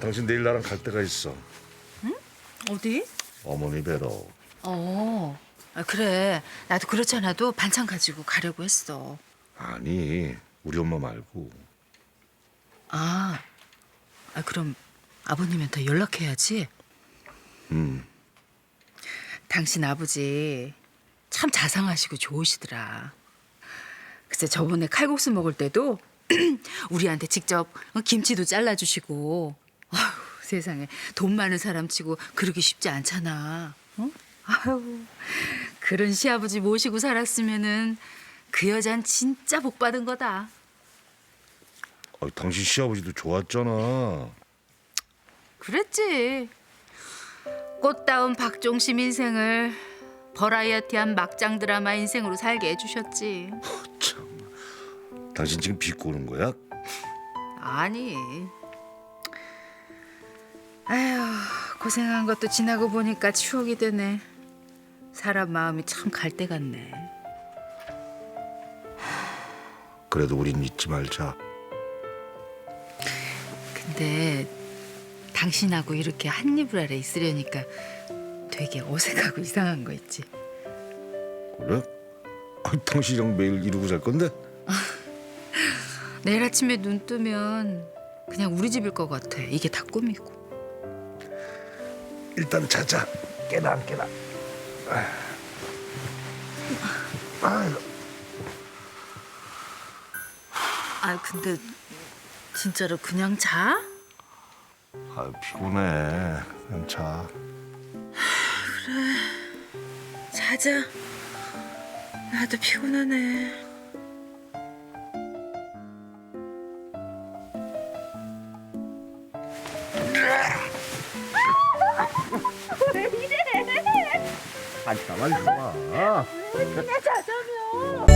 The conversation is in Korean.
당신 내일 나랑 갈 데가 있어. 어디? 어머니 뵈러. 어. 아, 그래. 나도 그렇잖아도 반찬 가지고 가려고 했어. 아니, 우리 엄마 말고. 아. 아 그럼 아버님한테 연락해야지. 음, 당신 아버지 참 자상하시고 좋으시더라. 글쎄 저번에 칼국수 먹을 때도 우리한테 직접 어, 김치도 잘라주시고 아휴, 세상에 돈 많은 사람 치고 그러기 쉽지 않잖아. 어? 아유 그런 시아버지 모시고 살았으면은 그 여잔 진짜 복 받은 거다. 아, 당신 시아버지도 좋았잖아. 그랬지. 꽃다운 박종심 인생을 버라이어티한 막장 드라마 인생으로 살게 해주셨지. 참, 당신 지금 비꼬는 거야? 아니. 아휴 고생한 것도 지나고 보니까 추억이 되네. 사람 마음이 참 갈 데 같네. 그래도 우린 잊지 말자. 근데 당신하고 이렇게 한 이불 아래 있으려니까 되게 어색하고 이상한 거 있지. 그래? 아, 당신이랑 매일 이러고 살 건데? 내일 아침에 눈 뜨면 그냥 우리 집일 것 같아. 이게 다 꿈이고. 일단 자자. 깨나 안 깨나. 아이고. 아 근데 진짜로 그냥 자? 아, 피곤해. 그냥 자. 자자. 나도 피곤하네. 아, 가만히 있어봐. 그냥 자자며.